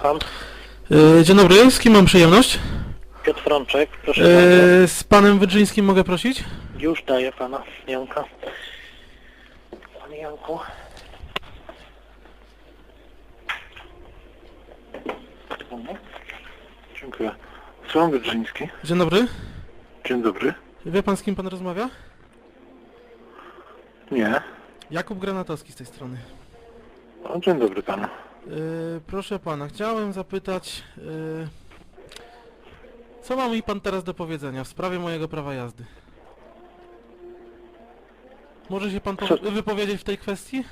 Słucham. E, Dzień dobry, z kim mam przyjemność? Piotr Frączek, proszę bardzo. E, Z panem Wydrzyńskim mogę prosić? Już daję pana Janka. Panie Janku. Dziękuję. Słucham Wydrzyński. Dzień dobry. Dzień dobry. Wie pan z kim pan rozmawia? Nie. Jakub Granatowski z tej strony. O, dzień dobry panu. E, Proszę pana, chciałem zapytać, e, co ma mi pan teraz do powiedzenia w sprawie mojego prawa jazdy? Może się pan po- wypowiedzieć w tej kwestii?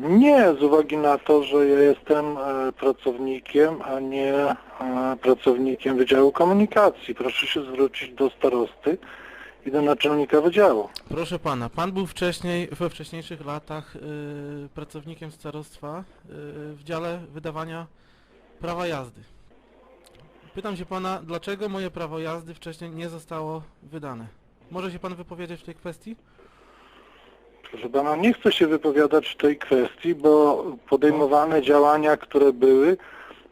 Nie, z uwagi na to, że ja jestem e, pracownikiem, a nie e, pracownikiem Wydziału Komunikacji. Proszę się zwrócić do starosty i do naczelnika wydziału. Proszę pana, pan był wcześniej, we wcześniejszych latach y, pracownikiem starostwa y, w dziale wydawania prawa jazdy. Pytam się pana, dlaczego moje prawo jazdy wcześniej nie zostało wydane? Może się pan wypowiedzieć w tej kwestii? Proszę pana, nie chcę się wypowiadać w tej kwestii, bo podejmowane działania, które były,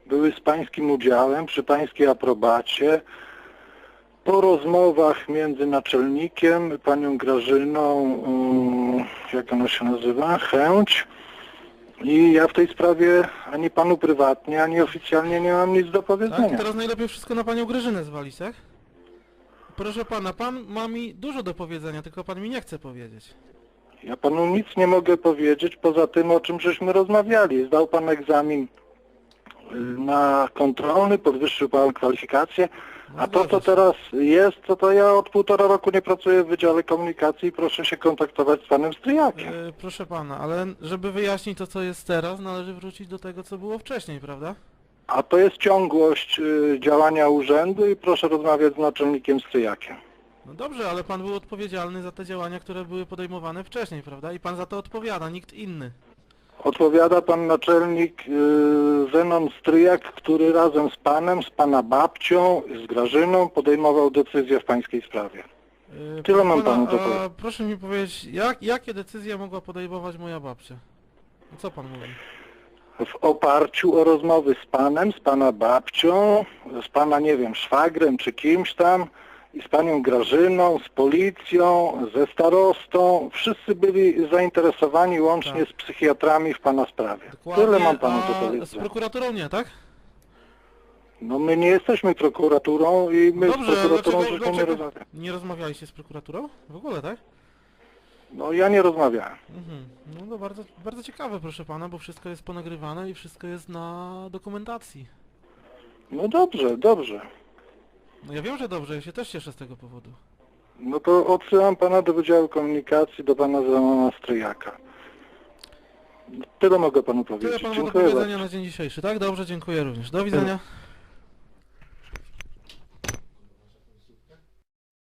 były z pańskim udziałem, przy pańskiej aprobacie, po rozmowach między naczelnikiem, panią Grażyną, mm, jak ona się nazywa, Chęć, i ja w tej sprawie ani panu prywatnie, ani oficjalnie nie mam nic do Tak? powiedzenia. Teraz najlepiej wszystko na panią Grażynę zwalić, tak? Proszę pana, pan ma mi dużo do powiedzenia, tylko pan mi nie chce powiedzieć. Ja panu nic nie mogę powiedzieć poza tym, o czym żeśmy rozmawiali. Zdał pan egzamin y, na kontrolny, podwyższył pan kwalifikacje, a to, co teraz jest, to, to ja od półtora roku nie pracuję w Wydziale Komunikacji i proszę się kontaktować z panem Stryjakiem. E, proszę pana, ale żeby wyjaśnić to, co jest teraz, należy wrócić do tego, co było wcześniej, prawda? A to jest ciągłość y, działania urzędu i proszę rozmawiać z naczelnikiem Stryjakiem. No dobrze, ale pan był odpowiedzialny za te działania, które były podejmowane wcześniej, prawda? I pan za to odpowiada, nikt inny. Odpowiada pan naczelnik y, Zenon Stryjak, który razem z panem, z pana babcią, z Grażyną podejmował decyzję w pańskiej sprawie. Yy, Tyle mam panu do powiedzenia. Proszę mi powiedzieć, jak, jakie decyzje mogła podejmować moja babcia? Co pan mówi? W oparciu o rozmowy z panem, z pana babcią, z pana, nie wiem, szwagrem czy kimś tam, i z panią Grażyną, z policją, ze starostą, wszyscy byli zainteresowani łącznie Tak. z psychiatrami w pana sprawie. Dokładnie, Tyle mam panu do a z powiedzenia. prokuraturą nie, tak? No my nie jesteśmy prokuraturą i my Dobrze, z prokuraturą dlaczego, żeśmy nie dlaczego rozmawiamy. nie rozmawialiście z prokuraturą? W ogóle, tak? No ja nie rozmawiałem. Mhm. No to bardzo, bardzo ciekawe, proszę pana, bo wszystko jest ponagrywane i wszystko jest na dokumentacji. No dobrze, dobrze. No ja wiem, że dobrze, ja się też cieszę z tego powodu. No to odsyłam pana do Wydziału Komunikacji, do pana Zenona Stryjaka. Tyle mogę panu Tyle powiedzieć. pan ma do Dziękuję bardzo. powiedzenia na dzień dzisiejszy, tak? Dobrze, dziękuję również. Do widzenia.